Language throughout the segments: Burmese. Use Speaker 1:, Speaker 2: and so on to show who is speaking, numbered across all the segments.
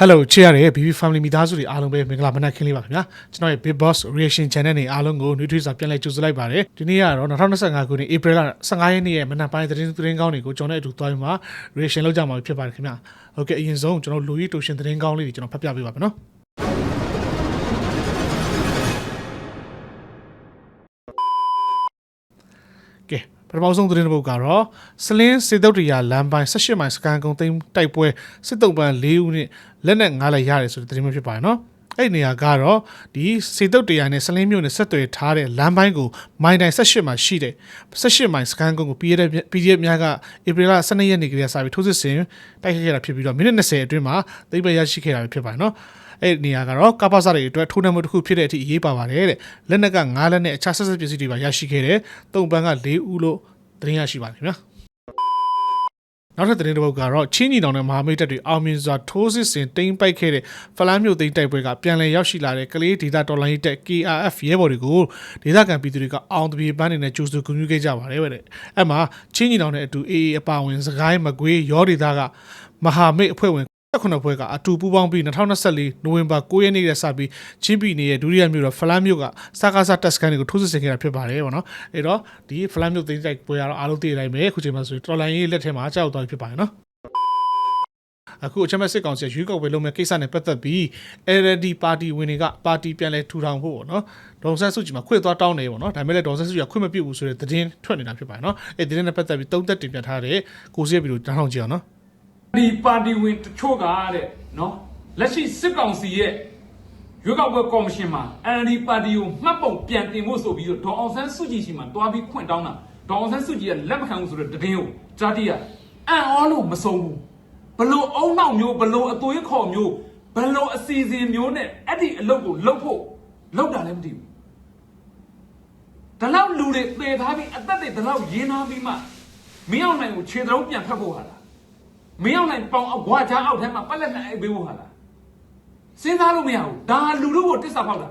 Speaker 1: Hello ချစ်ရတဲ့ BB Family မိသားစုတွေအားလုံးပဲမင်္ဂလာမနက်ခင်းလေးပါခင်ဗျာကျွန်တော်ရဲ့ Big Boss Reaction Channel နေအားလုံးကို New Tweet စာပြန်လည်ကြိုဆိုလိုက်ပါတယ်ဒီနေ့ကတော့2025ခုနှစ် April လ15ရက်နေ့ရဲ့မနက်ပိုင်းသတင်းသတင်းကောင်းတွေကိုကျွန်တော်နဲ့အတူသွားပြီးမှ reaction လုပ်ကြမှာဖြစ်ပါတယ်ခင်ဗျာဟုတ်ကဲ့အရင်ဆုံးကျွန်တော်လူကြီးတူရှင်သတင်းကောင်းလေးတွေကျွန်တော်ဖတ်ပြပေးပါမယ်နော်ကဲ ပထမဆုံးသတင်းတစ်ပုဒ်ကတော့စလင်းစေတုတ်တရာလမ်းပိုင်း18မိုင်စကန်ကုန်းသိမ်းတိုက်ပွဲစစ်တုံးပန်း၄ဦးနဲ့လက်နက်၅လက်ရတယ်ဆိုတဲ့သတင်းမျိုးဖြစ်ပါတယ်နော်အဲ့ဒီနေရာကတော့ဒီစေတုတ်တရာနဲ့စလင်းမြို့နဲ့ဆက်သွယ်ထားတဲ့လမ်းပိုင်းကိုမိုင်တိုင်18မှာရှိတယ်18မိုင်စကန်ကုန်းကိုပြည်ရတဲ့ PDF များကဧပြီလ12ရက်နေ့ကလေးကစပြီးထိုးစစ်ဆင်တိုက်ခိုက်ခဲ့တာဖြစ်ပြီးတော့မိနစ်20အတွင်းမှာသိမ်းပိုက်ရရှိခဲ့တာဖြစ်ပါတယ်နော် အဲ့ဒီနေရာကတော့ကပ္ပစာတွေအတွက်ထိုးနှက်မှုတစ်ခုဖြစ်တဲ့အထိအရေးပါပါတယ်တဲ့လက်နက်က9လက်နဲ့အခြားဆက်ဆက်ပစ္စည်းတွေပါရရှိခဲ့တယ်တုံပန်းက4ဦးလို့သတင်းရရှိပါတယ်ခင်ဗျာနောက်ထပ်သတင်းတစ်ပုဒ်ကတော့ချင်းညီတောင်နဲ့မဟာမိတ်တပ်တွေအောင်မြင်စွာထိုးစစ်ဆင်တိမ့်ပိုက်ခဲ့တဲ့ဖလန်းမြို့သိမ်းတိုက်ပွဲကပြန်လည်ရောက်ရှိလာတဲ့ကလေးဒေသတော်လိုင်းတပ် KRF ရဲဘော်တွေကိုဒေသခံပြည်သူတွေကအောင်တပြေပန်းနေနဲ့ကြိုးစုဂုဏ်ပြုခဲ့ကြပါတယ်တဲ့အဲ့မှာချင်းညီတောင်နဲ့အတူ AA အပါအဝင်စကိုင်းမကွေးရောဒေသကမဟာမိတ်အဖွဲ့ဝင် 19ဖွဲ့ကအတူပူးပေါင်းပြီး2024နိုဝင်ဘာ9ရက်နေ့ကစပြီးချင်းပြည်နယ်ရဲ့ဒုတိယမြို့တော်ဖလန်းမြို့ကစကားစားတက်စကန်တွေကိုထိုးစစ်ဆင်ခဲ့တာဖြစ်ပါတယ်ပေါ့နော်အဲ့တော့ဒီဖလန်းမြို့သိမ်းတိုက်ပွဲကတော့အားလုံးသိနိုင်မယ်အခုချိန်မှာဆိုရင်တော်လိုင်းရေးလက်ထဲမှာကြောက်သွားပြီဖြစ်ပါတယ်နော်အခုအချက်မဲ့စစ်ကောင်စီရွေးကောက်ပွဲလုပ်မဲ့ကိစ္စနဲ့ပတ်သက်ပြီး LD ပါတီဝင်တွေကပါတီပြန်လဲထူထောင်ဖို့ပေါ့နော်ဒေါန်ဆန်းစုကြည်မှာခွင့်သွားတောင်းနေပေါ့နော်ဒါပေမဲ့လည်းဒေါန်ဆန်းစုကြည်ကခွင့်မပြုဘူးဆိုတဲ့သတင်းထွက်နေတာဖြစ်ပါတယ်နော်အဲ့ဒီသတင်းနဲ့ပတ်သက်ပြီးသုံးသက်တင်ပြထားတဲ့ကိုစီးရဗီဒီယိုတောင်းထောင်ကြည့်အောင်နော်
Speaker 2: ဒီပါတီဝင်တချို့ကတဲ့နော်လက်ရှိစစ်ကောင်စီရဲ့ရွေးကောက်ပွဲကော်မရှင်မှာ NLD ပါတီကိုမှတ်ပုံပြန်တင်ဖို့ဆိုပြီးတော့ဒေါအောင်ဆန်းစုကြည်ရှိမှတွားပြီးခွင့်တောင်းတာဒေါအောင်ဆန်းစုကြည်ကလက်မခံဘူးဆိုတော့တည်င်းကိုကြားတိရအံ့ဩလို့မဆုံးဘူးဘလို့အုံနောက်မျိုးဘလို့အသွေးခေါ်မျိုးဘလို့အစီအစဉ်မျိုးနဲ့အဲ့ဒီအလုပ်ကိုလုပ်ဖို့လုပ်တာလည်းမသိဘူးဒါလောက်လူတွေသေထားပြီးအသက်တွေဒါလောက်ရင်းထားပြီးမှမင်းအောင်နိုင်ကိုခြေတော်ပြန်ဖက်ဖို့ဟာလား မင်းအောင်နိုင်ပေါင်အကွာချားအောက်ထဲမှာပတ်လက်နဲ့အိပ်ပေးဖို့ဟာလားစဉ်းစားလို့မရဘူးဒါလူတို့ကိုတစ္ဆာဖောက်တာဒါ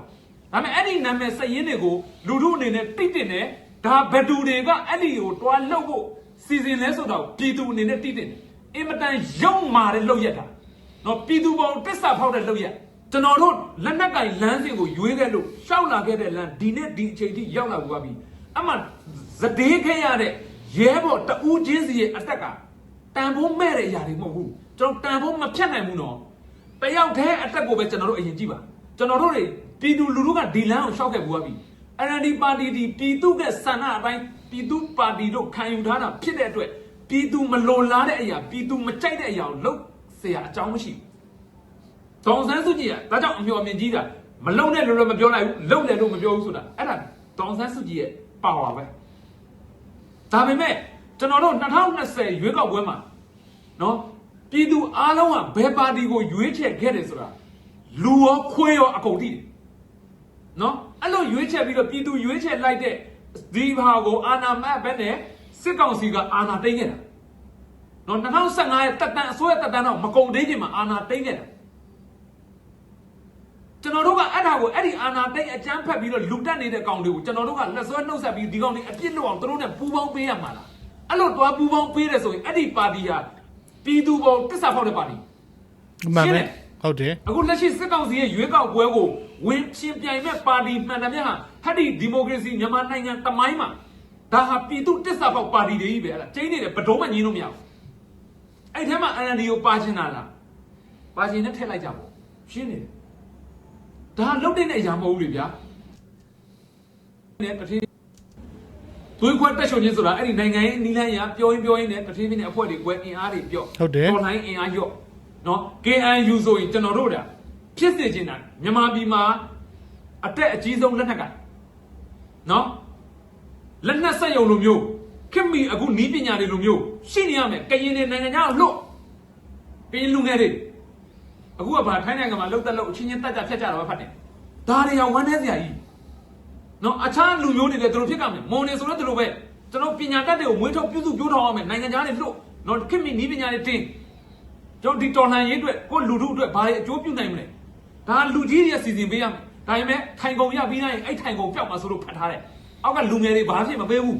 Speaker 2: ပေမဲ့အဲ့ဒီနာမည်စက်ရင်းတွေကိုလူတို့အနေနဲ့တိတိနဲ့ဒါဘယ်သူတွေကအဲ့ဒီကိုတွားလှုပ်ဖို့စီစဉ်လဲဆိုတော့ပြည်သူအနေနဲ့တိတိနဲ့အင်မတန်ရုံမာတဲ့လှုပ်ရက်တာနော်ပြည်သူပေါ်တစ္ဆာဖောက်တဲ့လှုပ်ရက်ကျွန်တော်တို့လက်နက်ကင်လမ်းစဉ်ကိုရွေးခဲ့လို့ရှောက်လာခဲ့တဲ့လမ်းဒီနေ့ဒီအချိန်ထိရောက်လာဘူးပြီအမှဇဒေးခဲ့ရတဲ့ရဲဘော်တဦးချင်းစီရဲ့အတက်က တန်ဖိုးမဲ့တဲ့အရာတွေမဟုတ်ဘူးကျွန်တော်တန်ဖိုးမဖြတ်နိုင်ဘူးနော်တယောက်တည်းအတက်ကိုပဲကျွန်တော်တို့အရင်ကြည့်ပါကျွန်တော်တို့တွေပြည်သူလူထုကဒီလမ်းကိုရှောက်ခဲ့ဘူးပါပြီ NLD ပါတီဒီပြည်သူကဆန္ဒအတိုင်းပြည်သူပါတီတို့ခံယူထားတာဖြစ်တဲ့အတွက်ပြည်သူမလိုလားတဲ့အရာပြည်သူမကြိုက်တဲ့အရာကိုလုပ်เสียအကြောင်းမရှိဘူးဒေါန်ဆန်းစုကြည်ကဒါကြောင့်အမျှော်မြင်ကြီးတာမလုံနဲ့လို့လည်းမပြောလိုက်ဘူးလုံတယ်လို့မပြောဘူးဆိုတာအဲ့ဒါဒေါန်ဆန်းစုကြည်ရဲ့ပါဝါပဲ ဒါပေမဲ့ ကျွန်တော်တို့2020ရွေးကောက်ပွဲမှာနော်ပြည်သူအားလုံးကဘယ်ပါတီကိုရွေးချယ်ခဲ့တယ်ဆိုတာလူရောခွေးရောအကုန်သိတယ်နော်အဲ့လိုရွေးချယ်ပြီးတော့ပြည်သူရွေးချယ်လိုက်တဲ့ဒီဘာကိုအာနာမတ်ပဲနဲ့စစ်ကောင်စီကအာနာသိမ်းခဲ့တာနော်2015ရဲ့တက်တန်အစိုးရတက်တန်တော့မကုန်သေးခင်မှာအာနာသိမ်းခဲ့တာကျွန်တော်တို့ကအဲ့ဒါကိုအဲ့ဒီအာနာသိမ်းအကြမ်းဖက်ပြီးတော့လူတက်နေတဲ့ကောင်တွေကိုကျွန်တော်တို့ကလက်ဆွဲနှုတ်ဆက်ပြီးဒီကောင်တွေအပြစ်လုပ်အောင်သူတို့နဲ့ပူးပေါင်းပေးရမှာလား အဲ့လိုတွားပူးပေါင်းပေးတယ်ဆိုရင်အဲ့ဒီပါတီဟာပြည်သူပေါ်တစ္ဆာဖောက်တဲ့ပါတီ
Speaker 1: မှန်
Speaker 2: ရှင်း
Speaker 1: ပဲ
Speaker 2: တယ်
Speaker 1: ဟုတ်တယ်
Speaker 2: အခုလက်ရှိစစ်ကောင်စီရဲ့ရွေးကောက်ပွဲကိုဝင်ရှင်ပြိုင်မဲ့ပါတီမှန်တယ်မြတ်ဟာဟတ်ဒီဒီမိုကရေစီမြန်မာနိုင်ငံတမိုင်းမှာဒါဟာပြည်သူတစ္ဆာဖောက်ပါတီတွေကြီးပဲအဲ့ဒါကျင်းနေတယ်ဘဒုံးမငင်းလို့မရဘူးအဲ့ထဲမှာ NLD ကိုပါချင်တာလားပါချင်နဲ့ထည့်လိုက်ကြပေါ့ရှင်းနေတယ်ဒါလုတ်တဲ့အရာမဟုတ်ဘူးလေဗျာနဲ့တတိ သွေးခွက်တက်ချုံချင်းဆိုတာအဲ့ဒီနိုင်ငံရေးနီလန်းရပြောရင်ပြောရင်နဲ့တတိဖြစ်နေအဖွဲ့တွေကွယ်အင်အားတွေပြော့
Speaker 1: ဟုတ်တယ်
Speaker 2: တော်လိုင်းအင်အားရော့နော် KNU ဆိုရင်ကျွန်တော်တို့ဒါဖြစ်စေချင်တာမြန်မာပြည်မှာအတက်အကြီးဆုံးလက်နက်ကင်နော်လက်နက်ဆက်ယုံလိုမျိုးခင်မီအခုနီးပညာတွေလိုမျိုးရှိနေရမယ်ကရင်တွေနိုင်ငံခြားကိုလွတ်ကရင်လူငယ်တွေအခုကဘာထိုင်းနိုင်ငံမှာလှုပ်တက်လှုပ်အချင်းချင်းတက်ကြဖြတ်ကြတော့ဖတ်တယ်ဒါတွေကဝမ်းနေစရာကြီး နော်အခြားလူမျိုးတွေလည်းသူတို့ဖြစ်ကမယ်မွန်နေဆိုတော့သူတို့ပဲကျွန်တော်ပညာတတ်တွေကိုမွေးထုတ်ပြုစုပြောထောင်အောင်မယ်နိုင်ငံခြားတွေလွတ်နော်ခင်မီနီးပညာတွေတင်းကျွန်တော်ဒီတော်လှန်ရေးအတွက်ကိုလူထုအတွက်ဘာတွေအကျိုးပြုနိုင်မလဲဒါလူကြီးတွေစီစဉ်ပေးရမယ်ဒါပေမဲ့ထိုင်ကုန်ရပြီးတိုင်းအဲ့ထိုင်ကုန်ပြောက်မှာဆိုလို့ဖတ်ထားတယ်အောက်ကလူငယ်တွေဘာဖြစ်မပေးဘူး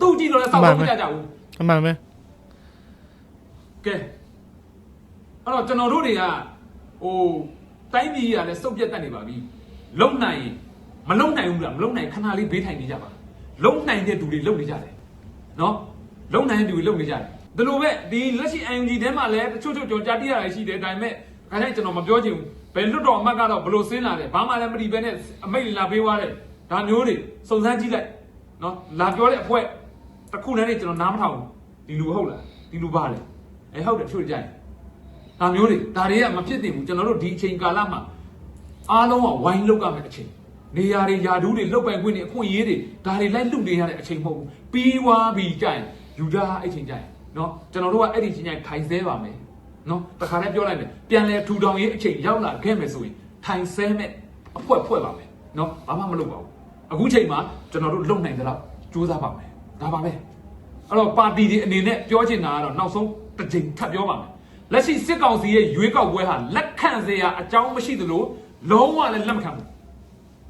Speaker 2: သူ့ကြည့်တော့လည်းစောက်ဖို့မကြကြဘူး
Speaker 1: အမှန်ပဲ
Speaker 2: ကဲအဲ့တော့ကျွန်တော်တို့တွေကဟိုတိုင်းပြည်ကလည်းစုပ်ပြတ်တတ်နေပါပြီလုံနိုင်ရင် မလုံနိုင်ဘူးလားမလုံနိုင်ခဏလေးဘေးထိုင်နေကြပါလုံနိုင်တဲ့သူတွေလုံနေကြတယ်နော်လုံနိုင်တဲ့သူတွေလုံနေကြတယ်ဒီလိုပဲဒီလက်ရှိ ING ထဲမှာလည်းတချို့ချို့ကြော်ကြားတိရတာရှိတယ်ဒါပေမဲ့ခါတိုင်းကျွန်တော်မပြောချင်ဘူးဘယ်လွတ်တော်အမတ်ကတော့ဘလို့ဆင်းလာတယ်ဘာမှလည်းမတည်ပဲနဲ့အမိတ်လာပေးသွားတယ်ဒါမျိုးတွေစုံစမ်းကြည့်လိုက်နော်လာပြောတဲ့အဖွဲတစ်ခုနဲ့ကျွန်တော်နားမထောင်ဘူးဒီလူဟုတ်လားဒီလူပါလေအဲဟုတ်တယ်ချို့ကြိုက်ဒါမျိုးတွေဒါတွေကမဖြစ်သင့်ဘူးကျွန်တော်တို့ဒီအချိန်ကာလမှာအားလုံးကဝိုင်းလောက်ကမဲ့အချိန် နေရာတွေယာဒူးတွေလောက်ပိုင်ခွင့်တွေအခွင့်အရေးတွေဒါတွေလိုက်လုနေရတဲ့အချိန်မဟုတ်ဘူးပြီးွားပြီးကြရင်ယူဒားအဲ့ချိန်ကြရင်နော်ကျွန်တော်တို့ကအဲ့ဒီချိန်ကြရင်ထိုင်ဆဲပါမယ်နော်တခါတည်းပြောလိုက်မယ်ပြန်လဲထူထောင်ရေးအချိန်ရောက်လာခဲ့မယ်ဆိုရင်ထိုင်ဆဲမဲ့အဖွဲဖွဲပါမယ်နော်ဘာမှမလုပ်ပါဘူးအခုချိန်မှာကျွန်တော်တို့လုံနိုင်သလောက်စူးစမ်းပါမယ်ဒါပါပဲအဲ့တော့ပါတီတွေအနေနဲ့ပြောချင်တာကတော့နောက်ဆုံးတစ်ချိန်ထပ်ပြောပါမယ်လက်ရှိစစ်ကောင်စီရဲ့ရွေးကောက်ပွဲဟာလက်ခံစရာအကြောင်းမရှိသလိုလုံးဝလည်းလက်မခံဘူး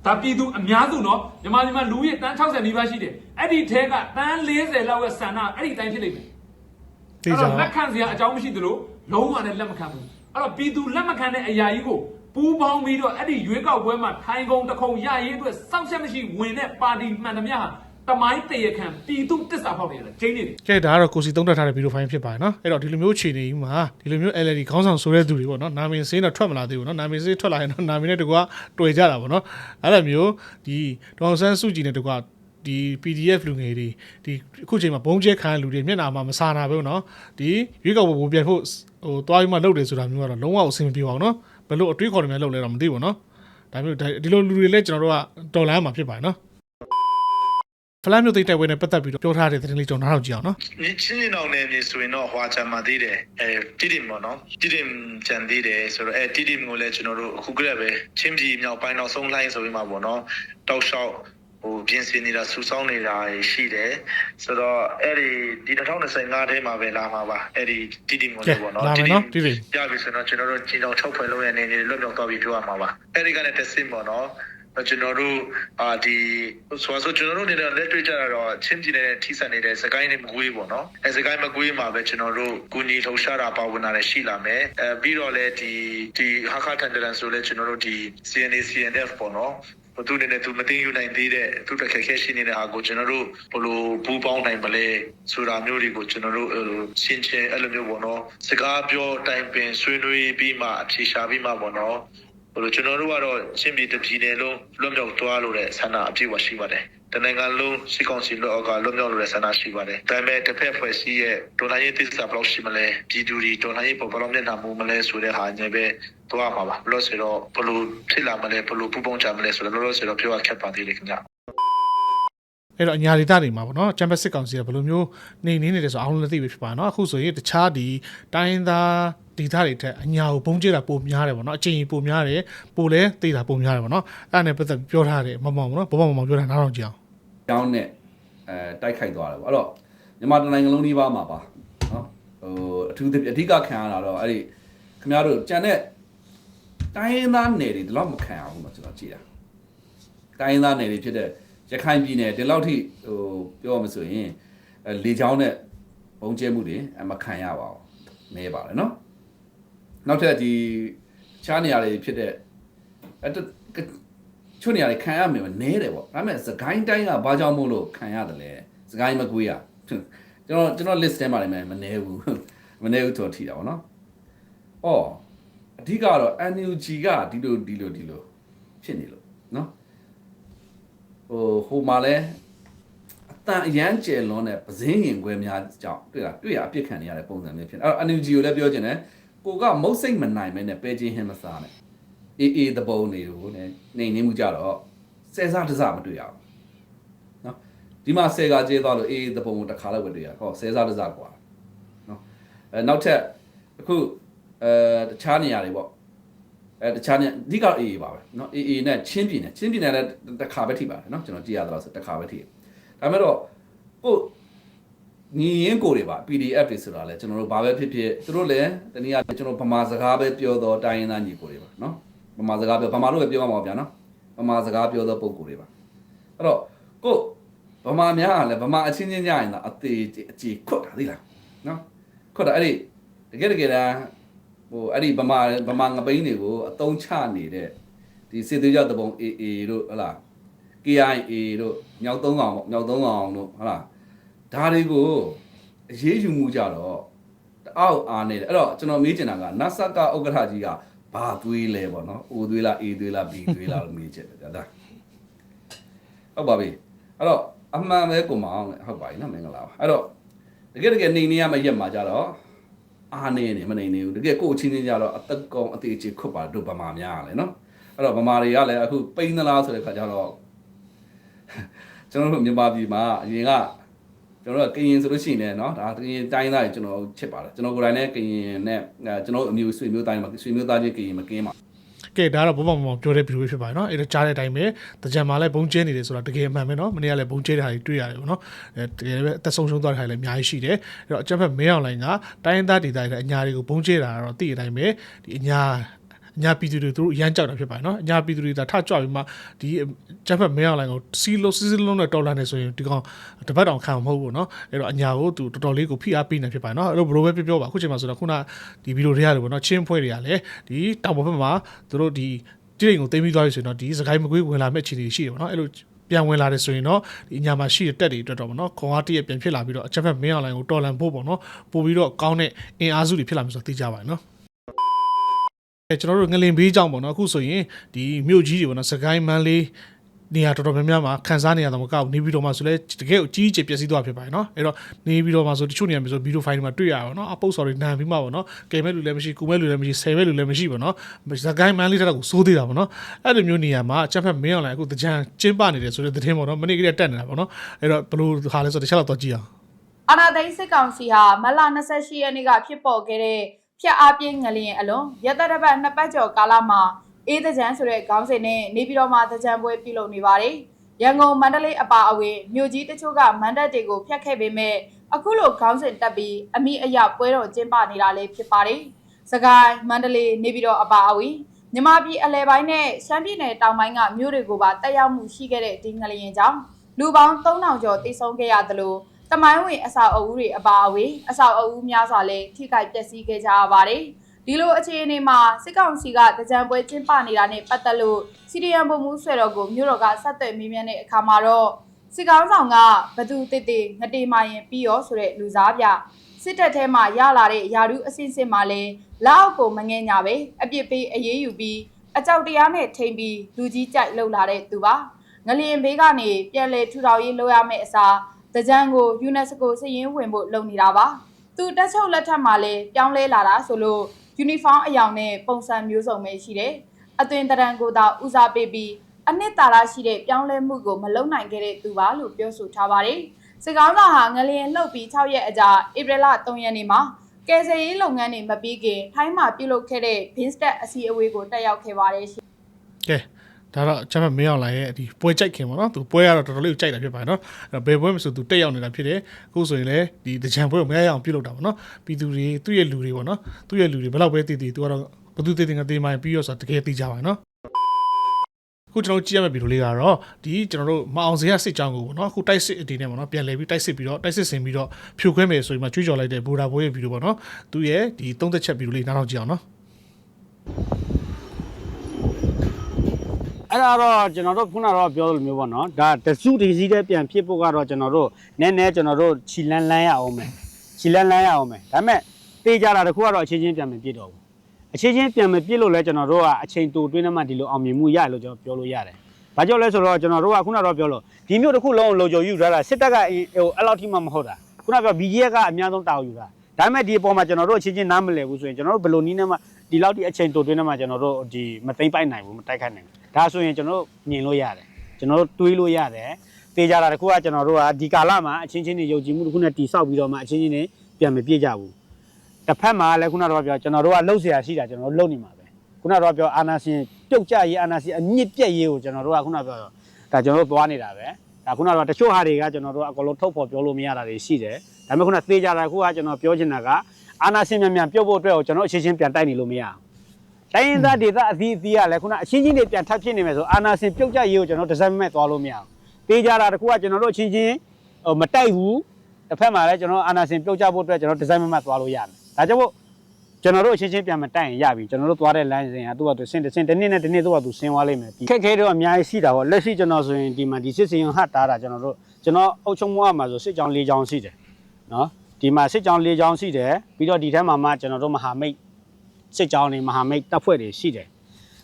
Speaker 2: ဒါပြည်သူအများစုနော်မြန်မာပြည်မှာလူကြီးတန်း60နီးပါးရှိတယ်အဲ့ဒီထဲကတန်း40လောက်ရဲ့ဆန္ဒအဲ့ဒီတိုင်းဖြစ်လိမ့်မယ်
Speaker 1: တေ
Speaker 2: အဲ့
Speaker 1: ချာ
Speaker 2: တော့လက်ခံစရာအကြောင်းမရှိသလိုလုံးဝလည်းလက်မခံဘူးအဲ့တော့ပြည်သူလက်မခံတဲ့အရာကြီးကိုပူးပေါင်းပြီးတော့အဲ့ဒီရွေးကောက်ပွဲမှာထိုင်ကုန်တစ်ခုံရရေးအတွက်စောင့်ရှက်မရှိဝင်တဲ့ပါတီမှန်သမျှဟာ တမိုင်းတရခံပြည်သူတစ္ဆာဖောက်နေတယ်ကျင်းနေတယ်
Speaker 1: ကဲဒါကတော့ကိုစီသုံးတက်ထားတဲ့ဗီဒီယိုဖိုင်ဖြစ်ပါတယ်နော်အဲ့တော့ဒီလိုမျိုးခြေနေကြီးမှာဒီလိုမျိုး LED ခေါင်းဆောင်ဆိုတဲ့သူတွေပေါ့နော်နာမည်စင်းတော့ထွက်မလာသေးဘူးနော်နာမည်စင်းထွက်လာရင်တော့နာမည်နဲ့တကွာတွေ့ကြတာပေါ့နော်အဲ့လိုမျိုးဒီဒေါအောင်ဆန်းစုကြည်နဲ့တကွာဒီ PDF လူငယ်တွေဒီအခုချိန်မှာဘုံကျဲခံတဲ့လူတွေမျက်နှာမှာမစာနာဘူးနော်ဒီရွေးကောက်ပွဲကိုပြန်ဖို့ဟိုတွားပြီးမှလုပ်တယ်ဆိုတာမျိုးကတော့လုံးဝအဆင်မပြေပါဘူးနော်ဘယ်လိုအတွေးခေါ်နေမှလုပ်လဲတော့မသိဘူးနော်ဒါမျိုးဒါဒီလိုလူတွေလည်းကျွန်တော်တို့ကတော်လန်းမှာဖြစ်ပါတယ်နော် ဖလန်မျိုးသိတဲ့ဝဲနဲ့ပတ်သက်ပြီးတော့ပြောထားတဲ့သတင်းလေးကျွန်တော်နားထောင်ကြည့်အောင်နော်
Speaker 3: 你ချင်းချင်းအောင်နေမြေဆိုရင်တော့ဟွာချမ်းမှာသေးတယ်အဲတိတိမော်နော်တိတိချန်သေးတယ်ဆိုတော့အဲတိတိကိုလည်းကျွန်တော်တို့အခုကလည်းပဲချင်းပြည်မြောက်ပိုင်းနောက်ဆုံးလိုင်းဆိုပြီးမှပေါ့နော်တောက်လျှောက်ဟိုပြင်ဆင်နေတာစူဆောင်းနေတာရှိတယ်ဆိုတော့အဲ့ဒီဒီ2025ထဲမှာပဲလာမှာပါအဲ့ဒီတိတိကို
Speaker 1: ကဲ
Speaker 3: လည်းပေါ့နော်
Speaker 1: လာမယ်နော်တိတိ
Speaker 3: ပြပြီဆိုတော့ကျွန်တော်တို့ချင်းအောင်6ဖွဲ့လုံးရဲ့အနေနဲ့လွတ်မြောက်သွားပြီပြောရမှာပါအဲ့ဒီကလည်းတက်စင်ပေါ့နော် ကျွန်တော်တို့အာဒီဆိုဆိုကျွန်တော်တို့နေတဲ့လက်တွေ့ကြတာတော့ချင်းပြည်နယ်နဲ့ထိစပ်နေတဲ့စကိုင်းနဲ့မကွေးပေါ့နော်အဲစကိုင်းမကွေးမှာပဲကျွန်တော်တို့ကုညီလှူရှားတာပါဝင်လာလည်းရှိလာမယ်အဲပြီးတော့လည်းဒီဒီဟာခါတန်တလန်ဆိုလည်းကျွန်တော်တို့ဒီ CNA CNF ပေါ့နော်ဘသူနဲ့သူမသိယူနိုင်သေးတဲ့သူတစ်ခက်ခဲရှိနေတဲ့အားကိုကျွန်တော်တို့ဘလို့ဘူးပေါင်းနိုင်မလဲဆိုတာမျိုးတွေကိုကျွန်တော်တို့ရှင်းချင်းအဲ့လိုမျိုးပေါ့နော်စကားပြောတိုင်ပင်ဆွေးနွေးပြီးမှအဖြေရှာပြီးမှပေါ့နော် ဟိုလိုကျွန်တော်တို့ကတော့ရှင်းပြည်တစ်ပြည်နယ်လုံးလွတ်မြောက်သွားလို့တဲ့ဆန္ဒအပြည့်အဝရှိပါတယ်။တနင်္ဂနွေလုံးစီကောင်စီလောကလွတ်မြောက်လို့တဲ့ဆန္ဒရှိပါတယ်။ဒါပေမဲ့တစ်ဖက်ဖွဲ့စည်းရဲ့ဒေါ်လာရေးသစ္စာဘယ်လောက်ရှိမလဲ။ပြည်သူတွေဒေါ်လာရေးပေါ်ဘယ်လောက်မျက်နှာမူမလဲဆိုတဲ့ဟာညပဲသွားမှာပါ။ဘလို့ဆိုတော့ဘလို့ဖြစ်လာမလဲဘလို့ပူပေါင်းကြမလဲဆိုတော့လောလောဆယ်တော့ပြောရခက်ပါသေးတယ်ခင်ဗျ။
Speaker 1: အဲ့တော့အညာဒေသတွေမှာပေါ့နော်ချမ်ပီယံစစ်ကောင်စီကဘယ်လိုမျိုးနေနေနေတယ်ဆိုအောင်လည်းသိပြီဖြစ်ပါနော်အခုဆိုရင်တခြားဒီတိုင်းရင်းသား ဒေသတွေထက်အညာကိုဘုံကျတာပိုများတယ်ပေါ့နော်အချိန်ကြီးပိုများတယ်ပိုလဲတေးတာပိုများတယ်ပေါ့နော်အဲ့ဒါနဲ့ပတ်သက်ပြောထားတယ်မမောင်ပေါ့နော်ဘဘမမောင်ပြောတာနားထောင်ကြအောင်
Speaker 4: ကြောင်းနဲ့အဲတိုက်ခိုက်သွားတယ်ပေါ့အဲ့တော့မြန်မာတနိုင်ငံလုံးဒီပါမှာပါနော်ဟိုအထူးအဓိကခံရတာတော့အဲ့ဒီခင်ဗျားတို့ကြံတဲ့တိုင်းရင်းသားနယ်တွေဒီလောက်မခံအောင်လို့ကျွန်တော်ကြည့်တာတိုင်းရင်းသားနယ်တွေဖြစ်တဲ့ရခိုင်ပြည်နယ်ဒီလောက်ထိဟိုပြောရမဆိုရင်လေချောင်းနဲ့ဘုံကျဲမှုတွေအမခံရပါဘူးနဲပါတယ်နော် နောက်ထပ်ဒီချားနေရာတွေဖြစ်တဲ့အဲ့တချွတ်နေရတယ်ခံရမယ်မနဲတယ်ပေါ့ဒါပေမဲ့စကိုင်းတိုင်းကဘာကြောင့်မို့လို့ခံရတယ်လဲစကိုင်းမကွေးရကျွန်တော်ကျွန်တော် list ထဲမှာလည်းမနဲဘူးမနဲဘူးတော့ထိတာပေါ့နော်အော်အဓိကတော့ NUG ကဒီလိုဒီလိုဒီလိုဖြစ်နေလို့နော်ဟိုဟိုမှာလဲအတန်အရန်ကျယ်လွန်တဲ့ပဇင်းရင်ခွဲများကြောင့်တွေ့လားတွေ့ရအပြစ်ခံနေရတဲ့ပုံစံမျိုးဖြစ်နေအဲ့တော့ NUG ကိုလည်းပြောချင်တယ် ကိုကမုတ်စိတ်မနိုင်မဲနဲ့ပဲချင်းဟင်းမစားနဲ့ အေးအေးတပုံတွေကိုねနေနေမှုကြတော့ဆယ်စားတစ်စားမတွေ့ရဘူးเนาะဒီမှာဆယ်ကကျေးသွားလို့အေးတပုံကိုတစ်ခါလောက်ပဲတွေ့ရဟောဆယ်စားတစ်စားกว่าเนาะအဲနောက်ထပ်အခုအဲတခြားနေရာတွေပေါ့အဲတခြားနေအဓိကအေးအေးပါပဲเนาะအေးအေးနဲ့ချင်းပြည်နယ်ချင်းပြည်နယ်လည်းတစ်ခါပဲထိပါတယ်เนาะကျွန်တော်ကြည့်ရတော့ဆိုတစ်ခါပဲထိဒါပေမဲ့တော့ကို ညီရင်ကိုတွေပါ PDF တွေဆိုတာလဲကျွန်တော်တို့ဘာပဲဖြစ်ဖြစ်သူတို့လည်းတနည်းအားဖြင့်ကျွန်တော်ဗမာစကားပဲပြောတော့တိုင်းရင်းသားညီကိုတွေပါเนาะ ဗမာစကားပြောဗမာလို့ပဲပြောမှာပါဗျာနော်ဗမာစကားပြောသောပုံကိုယ်တွေပါအဲ့တော့ကိုဗမာများကလည်းဗမာအချင်းချင်းကြရင်တော့အသေးအကြေခွတ်တာသိလားနော်ခွတ်တာအဲ့ဒီတကယ်တကယ်တမ်း ဟိုအဲ့ဒီဗမာဗမာငပိန်းတွေကိုအတုံးချနေတဲ့ဒီစစ်သေးကြတပုံ AA တို့ဟလား KIA တို့မြောက်သုံးကောင်ပေါ့မြောက်သုံးကောင်တို့ဟလား ဒါတွေကိုအရေးယူမှုကြတော့တအောက်အားနေတယ်အဲ့တော့ကျွန်တော်မေးချင်တာကနတ်ဆက်ကဥက္ကဋ္ဌကြီးကဘာသွေးလဲပေါ့နော်အိုသွေးလားအေသွေးလားဘီသွေးလားလို့မေးချင်တယ်ဒါဟုတ်ပါပြီအဲ့တော့အမှန်ပဲကိုမအောင်လေဟုတ်ပါပြီနော်မင်္ဂလာပါအဲ့တော့တကယ်တကယ်နေနေရမယ့်ရက်မှာကြတော့အားနေနေမနေနေဘူးတကယ်ကိုယ်ချင်းချင်းကြတော့အသက်ကောင်အသေးချေခွတ်ပါတို့ဗမာများလေနော်အဲ့တော့ဗမာတွေကလည်းအခုပိန်းသလားဆိုတဲ့ခါကျတော့ကျွန်တော်တို့မြန်မာပြည်မှာအရင်က ကျွန်တော်တို့ကကရင်ဆိုလို့ရှိရင်လည်းเนาะဒါကရင်တိုင်းသားတွေကျွန်တော်ချစ်ပါတယ်ကျွန်တော်ကိုယ်တိုင်လည်းကရင်နဲ့အဲကျွန်တော်တို့အမျိုးဆွေမျိုးတိုင်းမှာဆွေမျိုးသားချင်းကရင်မကင်းပါ
Speaker 1: ကဲဒါကတော့ဘဘမမပြောတဲ့ဗီဒီယိုဖြစ်ပါတယ်နော်အဲ့တော့ကြားတဲ့အတိုင်းပဲတကြံမှာလည်းဘုံကျဲနေတယ်ဆိုတာတကယ်အမှန်ပဲနော်မနေ့ကလည်းဘုံကျဲတဲ့ဟာတွေတွေ့ရတယ်ပေါ့နော်အဲတကယ်ပဲအသက်ဆုံးရှုံးသွားတဲ့ဟာတွေလည်းအများကြီးရှိတယ်အဲ့တော့အချက်ဖက်မင်းအောင်လိုင်းကတိုင်းရင်းသားဒေသတွေလည်းအညာတွေကိုဘုံကျဲတာကတော့သိတဲ့အတိုင်းပဲဒီအညာအ ညာပြည်သူတွေသူတို့အရန်ကြောက်တာဖြစ်ပါတယ်နော်အညာပြည်သူတွေဒါထကြွပြီးမှဒီချက်ဖက်မင်းအောင်လိုင်းကိုစီလိုစီစီလုံးနဲ့တော်လာနေဆိုရင်ဒီကောင်တပတ်တောင်ခံမှာမဟုတ်ဘူးနော်အဲ့တော့အညာကိုသူတော်တော်လေးကိုဖိအားပေးနေဖြစ်ပါတယ်နော်အဲ့တော့ဘယ်လိုပဲပြောပြောပါအခုချိန်မှာဆိုတော့ခုနဒီဗီဒီယိုတွေကလည်းပေါ့နော်ချင်းဖွဲ့တွေကလည်းဒီတောင်ပေါ်ဘက်မှာသူတို့ဒီတိရိန်ကိုသိမ်းပြီးသွားပြီဆိုရင်တော့ဒီစကိုင်းမကွေးဝင်လာမဲ့အခြေအနေရှိတယ်ပေါ့နော်အဲ့လိုပြန်ဝင်လာတယ်ဆိုရင်တော့ဒီအညာမှာရှိတဲ့တက်တွေအတွက်တော့ပေါ့နော်ခွန်အားတရက်ပြန်ဖြစ်လာပြီးတော့အချက်ဖက်မင်းအောင်လိုင်းကိုတော်လန်ဖို့ပေါ့နော်ပို့ပြီးတော့ကောင်းတဲ့အင်အားစုတွေဖြစ်လာမယ်ဆိုတော့သိကြပါရနော်အဲ ကျွန်တော်တို့ငလင်ဘေးကြောင့်ပေါ့နော်အခုဆိုရင်ဒီမြို့ကြီးတွေပေါ့နော်စကိုင်းမန်းလေးနေရာတော်တော်များများမှာခန်းစားနေရတာမကောက်ဘူးနေပြီးတော့မှဆိုလဲတကယ်ကိုကြီးကြီးပျက်စီးသွားဖြစ်ပါတယ်နော်အဲ့တော့နေပြီးတော့မှဆိုတချို့နေရာမျိုးဆိုဗီဒီယိုဖိုင်တွေမှာတွေ့ရအောင်နော်အပုတ်စော်တွေနန်ပြီးမှပေါ့နော်ကဲမဲ့လူလည်းမရှိကူမဲ့လူလည်းမရှိဆယ်မဲ့လူလည်းမရှိပေါ့နော်စကိုင်းမန်းလေးတက်ကိုစိုးသေးတာပေါ့နော်အဲ့လိုမျိုးနေရာမှာအချက်ဖက်မင်းအောင်လိုက်အခုတကြံကျင်းပနေတယ်ဆိုတဲ့သတင်းပေါ့နော်မနေ့ကတည်းကတက်နေတာပေါ့နော်အဲ့တော့ဘလို့ဟာလဲဆိုတော့တစ်ချက်တော့တော့ကြည့်အောင်
Speaker 5: အာနာသိန်းစစ်ကောင်စီဟာမလ28ရက်နေ့ကဖြစ်ပေါ်ခဲ့တဲ့ ဖျက်အားပြင်းငလျင်အလွန်ရတရပတ်နှစ်ပတ်ကျော်ကာလမှာအေးသကြံဆိုတဲ့ခေါင်းစဉ်နဲ့နေပြည်တော်မှာသကြံပွဲပြုလုပ်နေပါတယ်။ရန်ကုန်မန္တလေးအပါအဝင်မြို့ကြီးတချို့ကမန္တတွေကိုဖျက်ခဲ့ပေမဲ့အခုလိုခေါင်းစဉ်တက်ပြီးအမိအယပွဲတော်ကျင်းပနေတာလည်းဖြစ်ပါတယ်။စကိုင်းမန္တလေးနေပြည်တော်အပါအဝင်မြမပြည်အလဲပိုင်းနဲ့ရှမ်းပြည်နယ်တောင်ပိုင်းကမြို့တွေကိုပါတက်ရောက်မှုရှိခဲ့တဲ့ဒီငလျင်ကြောင့်လူပေါင်း3000ကျော်တိတ်ဆုံးခဲ့ရသလို တမိုင်းဝင်အဆောက်အဦတွေအပါအဝင်အဆောက်အဦများစွာလည်းထိခိုက်ပျက်စီးခဲ့ကြရပါတယ်။ဒီလိုအခြေအနေမှာစစ်ကောင်စီကတကြံပွဲကျင်းပနေတာနဲ့ပတ်သက်လို့စီရီယံဗိုလ်မှူးဆွေတော်ကိုမြို့တော်ကဆက်သွယ်မေးမြန်းတဲ့အခါမှာတော့စစ်ကောင်ဆောင်ကဘသူတစ်တစ်ငတေမာရင်ပြီးရောဆိုတဲ့လူစားပြစစ်တပ်ထဲမှာရလာတဲ့ယာရုအစင်းစင်မှာလည်းလက်အောက်ကိုမငဲညာပဲအပြစ်ပေးအေးအေးယူပြီးအကြောက်တရားနဲ့ထိန်ပြီးလူကြီးကြိုက်လှုပ်လာတဲ့သူပါငလျင်ဘေးကနေပြန်လဲထူထောင်ရေးလုပ်ရမယ့်အစား တကြံကို UNESCO စည်ရင်းဝင်ဖို့လုပ်နေတာပါ။သူတက်ချုပ်လက်ထက်မှာလည်းပြောင်းလဲလာတာဆိုလို့ uniform အယောင်နဲ့ပုံစံမျိုးစုံပဲရှိတယ်။အသွင်တရံကိုသာဦးစားပေးပြီးအနှစ်သာရရှိတဲ့ပြောင်းလဲမှုကိုမလုပ်နိုင်ခဲ့တဲ့သူပါလို့ပြောဆိုထားပါတယ်။စစ်ကောင်းဆောင်ဟာငလျင်လှုပ်ပြီး6ရက်အကြာဧပြီလ3ရက်နေ့မှာကယ်ဆယ်ရေးလုပ်ငန်းတွေမပြီးခင်ထိုင်းမှာပြုလုပ်ခဲ့တဲ့ Binstat အစည်းအဝေးကိုတက်ရောက်ခဲ့ပါတယ်ရှင်
Speaker 1: ကဲ ဒါတော့အချက်ဖက်မင်းအောင်လိုင်းရဲ့ဒီပွဲကြိုက်ခင်ပေါ့နော်သူပွဲကတော့တော်တော်လေးကိုကြိုက်တာဖြစ်ပါတယ်နော်အဲ့တော့ဘယ်ပွဲမဆိုသူတက်ရောက်နေတာဖြစ်တယ်အခုဆိုရင်လည်းဒီတကြံပွဲကိုမရရအောင်ပြုလုပ်တာပေါ့နော်ပြည်သူတွေသူ့ရဲ့လူတွေပေါ့နော်သူ့ရဲ့လူတွေဘယ်တော့ပဲတည်တည်သူကတော့ဘသူတည်တည်ငတေးမှပြီးရောဆိုတော့တကယ်သိကြပါနော်အခုကျွန်တော်ကြည့်ရမယ့်ဗီဒီယိုလေးကတော့ဒီကျွန်တော်တို့မအောင်စရာစစ်ကြောင်းကိုပေါ့နော်အခုတိုက်စစ်အနေနဲ့ပေါ့နော်ပြန်လည်ပြီးတိုက်စစ်ပြီးတော့တိုက်စစ်ဆင်ပြီးတော့ဖြိုခွဲမယ်ဆိုရင်မှကြွေးကြော်လိုက်တဲ့ဘူရာဘိုးရဲ့ဗီဒီယိုပေါ့နော်သူရဲ့ဒီသုံးသက်ချက်ဗီဒီယိုလေးနားထောင်ကြည့်အောင်နော်
Speaker 6: အဲ့ဒါတော့ကျွန်တော်တို့ခုနကတော့ပြောလိုမျိုးပေါ့နော်ဒါတစုတစည်းတဲ့ပြန်ဖြစ်ဖို့ကတော့ကျွန်တော်တို့နည်းနည်းကျွန်တော်တို့ခြီလန်းလန်းရအောင်မယ်ခြီလန်းလန်းရအောင်မယ်ဒါပေမဲ့တေးကြတာတခုကတော့အချင်းချင်းပြန်မပြစ်တော့ဘူးအချင်းချင်းပြန်မပြစ်လို့လဲကျွန်တော်တို့ကအချိန်တူတွင်းထဲမှာဒီလိုအောင်မြင်မှုရတယ်လို့ကျွန်တော်ပြောလို့ရတယ်ဘာကြောင့်လဲဆိုတော့ကျွန်တော်တို့ကခုနကတော့ပြောလို့ဒီမျိုးတစ်ခုလုံးကိုလုံခြုံယူထားတာစစ်တပ်ကဟိုအဲ့လောက်ထိမှမဟုတ်တာခုနကပြော BGF ကအများဆုံးတာဝန်ယူတာဒါပေမဲ့ဒီအပေါ်မှာကျွန်တော်တို့အချင်းချင်းနားမလည်ဘူးဆိုရင်ကျွန်တော်တို့ဘယ်လိုနည်းနဲ့မှဒီလောက်ထိအချိန်တူတွင်းထဲမှာကျွန်တော်တို့ဒီမသိမ့်ပိုက်နိုင်ဘူးမတိုက်ခိုက်နိုင်ဘူး ဒါဆိုရင်ကျွန်တော်တို့မြင်လို့ရတယ်ကျွန်တော်တို့တွေးလို့ရတယ်တေးကြတာတခုကကျွန်တော်တို့ကဒီကာလမှာအချင်းချင်းတွေယုံကြည်မှုတစ်ခုနဲ့တိဆောက်ပြီးတော့မှအချင်းချင်းတွေပြန်မပြည့်ကြဘူးတစ်ဖက်မှာလည်းခုနကတော့ပြောကျွန်တော်တို့ကလှုပ်เสียရှိတာကျွန်တော်တို့လှုပ်နေမှာပဲခုနကတော့ပြောအာနာရှင်ပြုတ်ကြရေးအာနာရှင်အမြင့်ပြက်ရေးကိုကျွန်တော်တို့ကခုနပြောဒါကျွန်တော်တို့သွားနေတာပဲဒါခုနကတော့တချို့ဟာတွေကကျွန်တော်တို့အကုန်လုံးထုတ်ဖော်ပြောလို့မရတာတွေရှိတယ်ဒါပေမဲ့ခုနသေးကြတာခုကကျွန်တော်ပြောချင်တာကအာနာရှင်မြန်မြန်ပြုတ်ဖို့အတွက်ကိုကျွန်တော်အချင်းချင်းပြန်တိုက်နေလို့မရအောင် တိုင်းရင်းသားဒေသအသီးအသီးကလည်းခုနအချင်းချင်းတွေပြန်ထပ်ဖြစ်နေမယ်ဆိုအာနာရှင်ပြုတ်ကြရေးကိုကျွန်တော်ဒီဇိုင်းမဲ့သွားလို့မရအောင်သေးကြတာတခုကကျွန်တော်တို့အချင်းချင်းဟိုမတိုက်ဘူးတစ်ဖက်မှာလည်းကျွန်တော်အာနာရှင်ပြုတ်ကြဖို့အတွက်ကျွန်တော်ဒီဇိုင်းမဲ့သွားလို့ရတယ်ဒါကြောင့်မို့ကျွန်တော်တို့အချင်းချင်းပြန်မတိုက်ရင်ရပြီကျွန်တော်တို့သွားတဲ့လမ်းစဉ်ကသူ့ဘာသူစင်တစ်စင်တစ်နှစ်နဲ့တစ်နှစ်သူ့ဘာသူဆင်းသွားလိမ့်မယ်ဒီခက်ခဲတော့အများကြီးရှိတာပေါ့လက်ရှိကျွန်တော်ဆိုရင်ဒီမှာဒီစစ်စင်ဟတ်တာတာကျွန်တော်တို့ကျွန်တော်အုပ်ချုပ်မှုအမှာဆိုစစ်ကြောင်း၄ကြောင်းရှိတယ်နော်ဒီမှာစစ်ကြောင်း၄ကြောင်းရှိတယ်ပြီးတော့ဒီထဲမှာမှကျွန်တော်တို့မဟာမိတ် စစ်ကြောင်းတွေမဟာမိတ်တပ်ဖွဲ့တွေရှိတယ်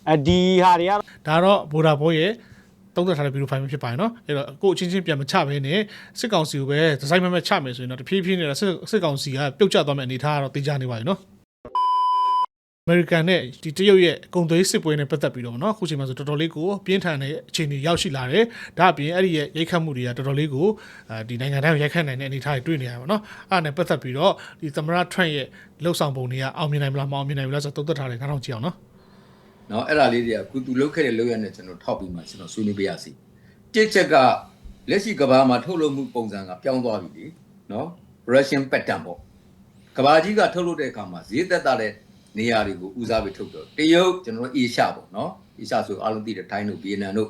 Speaker 6: အဲဒီဟာတွေက
Speaker 1: ဒါတော့ဗိုဒါဘောရဲ့သုံးသက်ထားတဲ့ဗီဒီယိုဖိုင်ပဲဖြစ်ပါတယ်နော်အဲ့တော့ကိုအချင်းချင်းပြန်မချဘဲနဲ့စစ်ကောင်စီကိုပဲဒီဇိုင်းမမချမယ်ဆိုရင်တော့တဖြည်းဖြည်းနဲ့စစ်စစ်ကောင်စီကပြုတ်ကျသွားမယ့်အနေအထားကတော့သိကြနေပါပြီနော် အမေရိကန်နဲ့ဒီတရုတ်ရဲ့ကုန်သွယ်စစ်ပွဲနဲ့ပတ်သက်ပြီးတော့ဗောနော်အခုချိန်မှာဆိုတော်တော်လေးကိုပြင်းထန်တဲ့အခြေအနေရောက်ရှိလာတယ်ဒါအပြင်အဲ့ဒီရဲ့ရိုက်ခတ်မှုတွေကတော်တော်လေးကိုဒီနိုင်ငံတိုင်းရိုက်ခတ်နိုင်တဲ့အနေအထားတွေတွေ့နေရပါဗောနော်အဲ့ဒါနဲ့ပတ်သက်ပြီးတော့ဒီသမရထရန့်ရဲ့လှုပ်ဆောင်ပုံတွေကအောင်မြင်နိုင်မလားမအောင်မြင်နိုင်ဘူးလားဆိုတော့သုံးသပ်ထားတယ်နားထောင်ကြည့်အောင်နော်
Speaker 7: နော်အဲ့ဒါလေးတွေကကုသူလုတ်ခဲ့တဲ့လောက်ရတဲ့ကျွန်တော်ထောက်ပြီးမှကျွန်တော်ဆွေးနွေးပြရစီတစ်ချက်ကလက်ရှိကဘာမှာထုတ်လုပ်မှုပုံစံကပြောင်းသွားပြီလေနော် Russian pattern ပေါ့ကဘာကြီးကထုတ်လုပ်တဲ့အခါမှာဈေးသက်သာတဲ့ နေရာတွေကိုဦးစားပေးထုတ်တော့တရုတ်ကျွန်တော်တို့အေရှားပေါ့နော်အေရှားဆိုအားလုံးသိတဲ့ထိုင်းတို့ဗီယက်နမ်တို့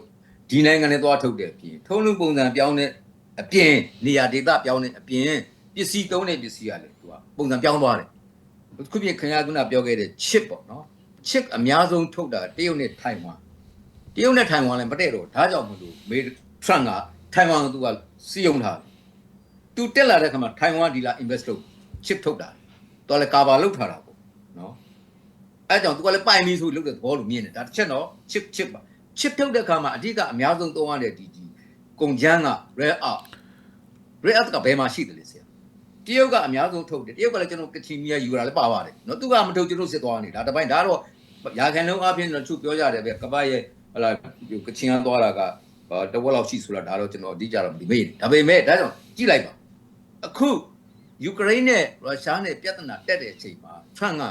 Speaker 7: ဒီနိုင်ငံတွေသွားထုတ်တယ်ပြင်ထုံးလုံးပုံစံပြောင်းတဲ့အပြင်နေရာဒေသပြောင်းတဲ့အပြင်ပစ္စည်းတုံးတဲ့ပစ္စည်းကလည်းသူကပုံစံပြောင်းသွားတယ်ခုပြင်ခင်ဗျားကပြောခဲ့တဲ့ chip ပေါ့နော် chip အများဆုံးထုတ်တာတရုတ်နဲ့ထိုင်ဝမ်တရုတ်နဲ့ထိုင်ဝမ်လည်းမတည့်တော့ဒါကြောင့်မလို့မေထရန့်ကထိုင်ဝမ်ကသူကစီယုံထားသူတက်လာတဲ့ခါမှာထိုင်ဝမ်ဒီလာ invest လုပ် chip ထုတ်တာတော်လည်းကာဘာလုပ်ထားတာ အဲကြောင့်သူကလည်းပိုင်ပြီးဆိုလုပ်တဲ့သဘောလိုမြင်တယ်ဒါတစ်ချက်တော့ chip chip ပါ chip ထုတ်တဲ့ခါမှာအဓိကအများဆုံးသုံးရတဲ့ဒီဒီကုန်ကျန်းက rare earth rare earth ကဘယ်မှာရှိတယ်လဲဆရာတရုတ်ကအများဆုံးထုတ်တယ်တရုတ်ကလည်းကျွန်တော်ကချင်မီယာယူတာလည်းပါပါတယ်နော်သူကမထုတ်ကျွန်တော်စစ်သွားနေတာတပိုင်းဒါတော့ရာခိုင်နှုန်းအပြင်တော့ချုပ်ပြောကြတယ်ပဲကပတ်ရဲ့ဟလာကချင်ကသွားတာကတဝက်လောက်ရှိဆိုတော့ဒါတော့ကျွန်တော်အတိအကျတော့မသိမေးဒါပေမဲ့ဒါကြောင့်ကြည့်လိုက်ပါအခုယူကရိန်းနဲ့ရုရှားနဲ့ပြဿနာတက်တဲ့အချိန်မှာထရန့်က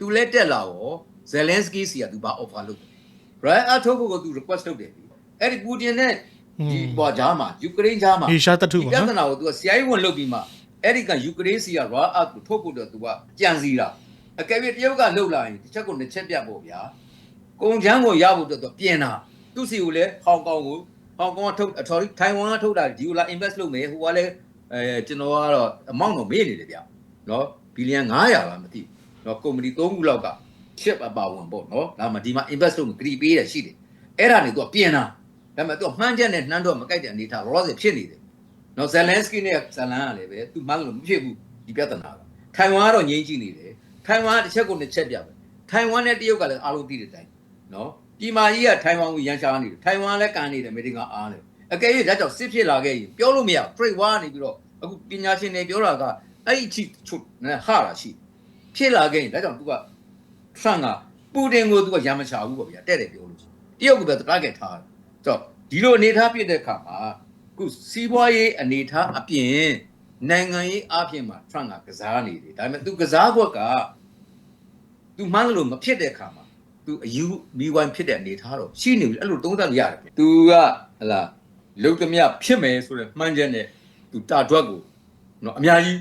Speaker 7: သူလဲတက်လာရောဇယ်လင်စကီစီကသူဘာ offer လုပ်တယ်။ Brian Athoko ကိုသူ request လုပ်တယ်။အဲ့ဒီ Putin နဲ့ဒီပေါ်ကြားမှာယူကရိန်းကြားမှာ
Speaker 1: ရှားတထုပေါ့နော်။
Speaker 7: ပြဿ
Speaker 1: နာ
Speaker 7: ကိုသူက CIA ဝင်လုပ်ပြီးမှအဲ့ဒီကယူကရိန်းစီက raw up ကိုထုတ်ဖို့တော့သူကကြံစီတာ။အကယ်၍တရုတ်ကလှုပ်လာရင်တစ်ချက်ကိုနှစ်ချက်ပြပေါ့ဗျာ။ကုန်ချမ်းကိုရဖို့တော့သူပြင်တာ။သူ့စီကိုလည်းဟောင်ကောင်ကိုဟောင်ကောင်ကထုတ်အထော်ရီထိုင်ဝမ်ကထုတ်တာဒီကိုလာ invest လုပ်မယ်။ဟိုကလည်းအဲကျွန်တော်ကတော့ amount တော့မေ့နေတယ်ဗျာ။နော်ဘီလီယံ900လားမသိဘူး။ နော်ကုမ္ပဏီ3ခုလောက်က chip အပါဝင်ပေါ့နော်ဒါမှဒီမှာ invest လုပ်မယ်ဂရီပေးရရှိတယ်အဲ့ဒါနေ तू ကပြင်တာဒါပေမဲ့ तू မှန်းချက်နဲ့နှမ်းတော့မကြိုက်တဲ့အနေထား raw ဖြစ်နေတယ်နော်ဇယ်လန်စကီနဲ့ဇလန်ကလည်းပဲသူမှန်းလို့မဖြစ်ဘူးဒီပြဿနာကထိုင်ဝမ်ကတော့ငြိမ်းကြည့်နေတယ်ထိုင်ဝမ်ကတစ်ချက်ကိုတစ်ချက်ပြပဲထိုင်ဝမ်နဲ့တရုတ်ကလည်းအားလုံးသိတဲ့အတိုင်းနော်ပြည်မာကြီးကထိုင်ဝမ်ကိုရန်ရှာနေတယ်ထိုင်ဝမ်လည်းကန်နေတယ်အမေရိကန်အားတယ်အကယ်၍ဒါကြောင့်စစ်ဖြစ်လာခဲ့ရင်ပြောလို့မရ trade war နေပြီးတော့အခုပညာရှင်တွေပြောတာကအဲ့ဒီချိချုပ်နဲ့ဟာတာရှိ ဖြစ်လာခဲ့ရင်ဒါကြောင့်သူကထရန့်ကပူတင်ကိုသူကရန်မချဘူးပေါ့ဗျာတဲ့တယ်ပြောလို့တရုတ်ကပဲ target ထားတယ်ဆိုတော့ဒီလိုအနေထားပြတဲ့အခါမှာခုစီးပွားရေးအနေထားအပြင်နိုင်ငံရေးအပြင်မှာ Trump ကကစားနေတယ်ဒါပေမဲ့သူကစားခွက်ကသူမှန်းလို့မဖြစ်တဲ့အခါမှာသူအယူမိဝိုင်းဖြစ်တဲ့အနေထားတော့ရှိနေပြီအဲ့လိုသုံးသပ်လို့ရတယ်သူကဟလာလုံသမျှဖြစ်မယ်ဆိုတဲ့မှန်းချက်နဲ့သူတာတွက်ကိုနော်အများကြီး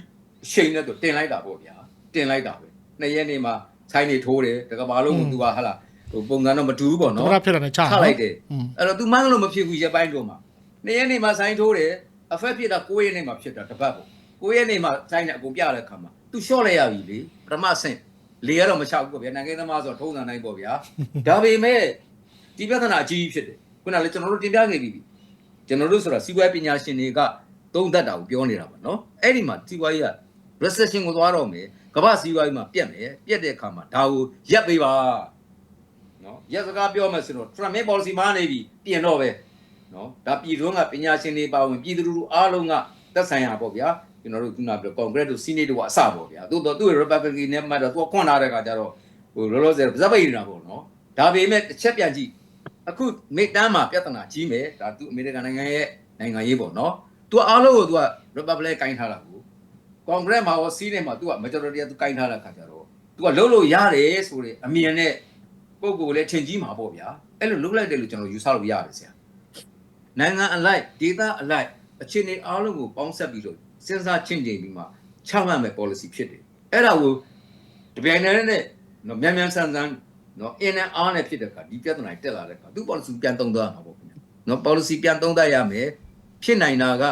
Speaker 7: ရှိန်နဲ့သူတင်လိုက်တာပေါ့ဗျာတင်လိုက်တာပဲ နှစ်ရက်နေမှာဆိုင်နေထိုးတယ်တကဘာလုံးကသူကဟလာဟိုပုံစံတော့မတူဘူးပေါ့
Speaker 1: သမ
Speaker 7: နော်
Speaker 1: ရဖြစ်တာနဲ့ချ
Speaker 7: ချလိုက်တယ်
Speaker 1: อืม
Speaker 7: အဲ့တော့ तू မှန်းလို့မဖြစ်ဘူးရက်ပိုင်းတော့မှာနေ့ရက်နေ့မှာဆိုင်ထိုးတယ်အဖက်ဖြစ်တာ9ရက်နေ့မှာဖြစ်တာတစ်ပတ်ပေါ့9ရက်နေ့မှာဆိုင်နဲ့အကုန်ပြတဲ့ခါမှာ तू လျှော့လိုက်ရပြီလေပထမဆင့်လေရတော့မချဘူးပေါ့ဗျာနိုင်ငံသမားဆိုတော့ထုံးစံတိုင်းပေါ့ဗျာဒါပေမဲ့ဒီပြဿနာအကြီးကြီးဖြစ်တယ်ခုနကလေကျွန်တော်တို့တင်ပြခဲ့ပြီကျွန်တော်တို့ဆိုတာစီးပွားရေးပညာရှင်တွေကသုံးသပ်တာကိုပြောနေတာပါနော်အဲ့ဒီမှာစီးပွားရေးက recession ကိုသွားတော့မယ် ကမ္ဘာစီးပွားရေးမှာပြက်မယ်ပြက်တဲ့အခါမှာဒါကိုရပ်ပေးပါနော်ရက်စကားပြောမယ်ဆိုတော့ Trump ရဲ့ policy မှာနေပြီပြင်တော့ပဲနော်ဒါပြည်တွင်းကပညာရှင်တွေပါဝင်ပြည်သူလူထုအားလုံးကသက်ဆိုင်ရာပေါ့ဗျာကျွန်တော်တို့ခုနပြော Congress တို့ Senate တို့ကအစပေါ့ဗျာသို့တော့သူ့ Republican နဲ့မှတော့သူကခွန့်လာတဲ့ခါကျတော့ဟိုလောလောဆယ်ဇက်ပိတ်နေတာပေါ့နော်ဒါပေမဲ့တစ်ချက်ပြန်ကြည့်အခုမိတန်းမှာပြဿနာကြီးမယ်ဒါသူအမေရိကန်နိုင်ငံရဲ့နိုင်ငံရေးပေါ့နော်သူအားလုံးကိုသူက Republican ကင်ထားတာ ကို Congress မှာရော Senate မှာသူက majority ကသူကင်ထားတဲ့ခါကျတော့သူကလုံးလို့ရတယ်ဆိုတဲ့အမြင်နဲ့ပုံကိုယ်လည်းထင်ကြီးမှာပေါ့ဗျာအဲ့လိုလုပ်လိုက်တယ်လို့ကျွန်တော်ယူဆလို့ရတယ်ဆရာနိုင်ငံအလိုက်ဒေသအလိုက်အခြေအနေအားလုံးကိုပေါင်းဆက်ပြီးတော့စဉ်းစားချင့်ချိန်ပြီးမှချမှတ်မဲ့ policy ဖြစ်တယ်အဲ့ဒါကိုတပြိုင်တည်းနဲ့နော်မြန်မြန်ဆန်ဆန်နော်အင်းနဲ့အားနဲ့ဖြစ်တဲ့အခါဒီပြဿနာတက်လာတဲ့အခါသူ policy ပြန်သုံးသပ်ရမှာပေါ့ခင်ဗျာနော် policy ပြန်သုံးသပ်ရမယ်ဖြစ်နိုင်တာက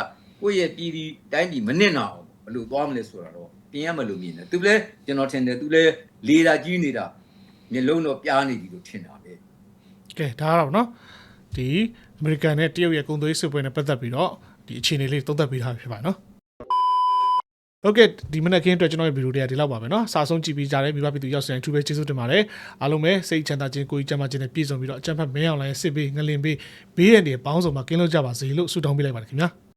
Speaker 7: ကိုယ့်ရဲ့ပြည်ဒီတိုင်းပြည်မနစ်နာအောင် ဘယ်လိုသွားမလဲဆိုတာတော့ ပြင်ရမလို့မြင်တယ်သူလည်းကျွန်တော်ထင်တယ်သူလည်းလေတာကြီးနေတာမျက်လုံးတော့ပြားနေပြီလို့ထင်တာပဲ
Speaker 1: ကဲဒါကတော့နော်ဒီအမေရိကန်နဲ့တရုတ်ရဲ့ကုန်သွယ်ရေးစစ်ပွဲနဲ့ပတ်သက်ပြီးတော့ဒီအခြေအနေလေးသုံးသပ်ပေးထားဖြစ်ပါနော်ဟုတ်ကဲ့ဒီမနက်ခင်းအတွက်ကျွန်တော်ရဲ့ဗီဒီယိုတွေကဒီလောက်ပါပဲเนาะစာဆုံးကြည့်ပြီးကြတယ်မိဘပြည်သူရောက်စတဲ့သူပဲကျေးဇူးတင်ပါတယ်အားလုံးပဲစိတ်ချမ်းသာခြင်းကိုယ်ကြီးချမ်းသာခြင်းနဲ့ပြည့်စုံပြီးတော့အကျံဖတ်မင်းအောင်လိုင်းစစ်ပေးငလင်ပေးဘေးရန်တွေပေါင်းစုံမှာကင်းလို့ကြပါစေလို့ဆုတောင်းပေးလိုက်ပါတယ်ခင်ဗျာ